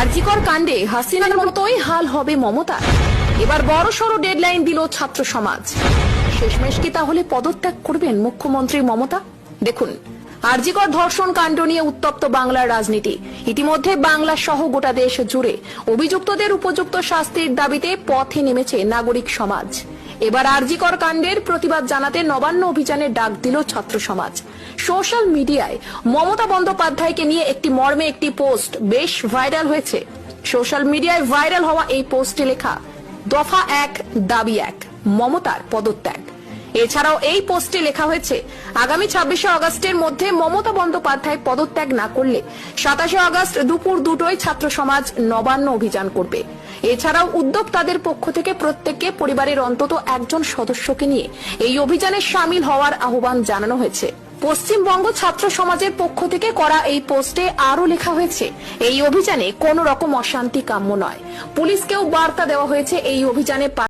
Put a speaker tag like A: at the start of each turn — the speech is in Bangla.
A: আরজিকর কাণ্ডে হাসিনার মতোই হাল হবে মমতা এবার বড় সড় ডেডলাইন দিল ছাত্র সমাজ। শেষমেশ কি তাহলে পদত্যাগ করবেন মুখ্যমন্ত্রী মমতা? দেখুন, আরজিকর ধর্ষণ কাণ্ড নিয়ে উত্তপ্ত বাংলার রাজনীতি। ইতিমধ্যে বাংলা সহ গোটা দেশ জুড়ে অভিযুক্তদের উপযুক্ত শাস্তির দাবিতে পথে নেমেছে নাগরিক সমাজ। এবার আরজিকর কাণ্ডের প্রতিবাদ জানাতে নবান্ন অভিযানের ডাক দিল ছাত্র সমাজ। সোশ্যাল মিডিয়ায় মমতা বন্দ্যোপাধ্যায়কে নিয়ে একটি মর্মে একটি পোস্ট বেশ ভাইরাল হয়েছে। সোশ্যাল মিডিয়ায় ভাইরাল হওয়া এই পোস্টে লেখা, দফা এক, দাবি এক, মমতার পদত্যাগ। এছাড়াও এই পোস্টে লেখা হয়েছে, আগামী ছাব্বিশে আগস্টের মধ্যে মমতা বন্দ্যোপাধ্যায় পদত্যাগ না করলে সাতাশে আগস্ট দুপুর দুটোয় ছাত্র সমাজ নবান্ন অভিযান করবে। এছাড়াও উদ্যোক্তাদের পক্ষ থেকে প্রত্যেককে পরিবারের অন্তত একজন সদস্যকে নিয়ে এই অভিযানে সামিল হওয়ার আহ্বান জানানো হয়েছে। পশ্চিমবঙ্গ ছাত্র সমাজের পক্ষ থেকে করা এই পোস্টে আরও লেখা হয়েছে, এই অভিযানে কোনো রকম অশান্তি কাম্য নয়। পুলিশকেও বার্তা দেওয়া হয়েছে, এই অভিযানে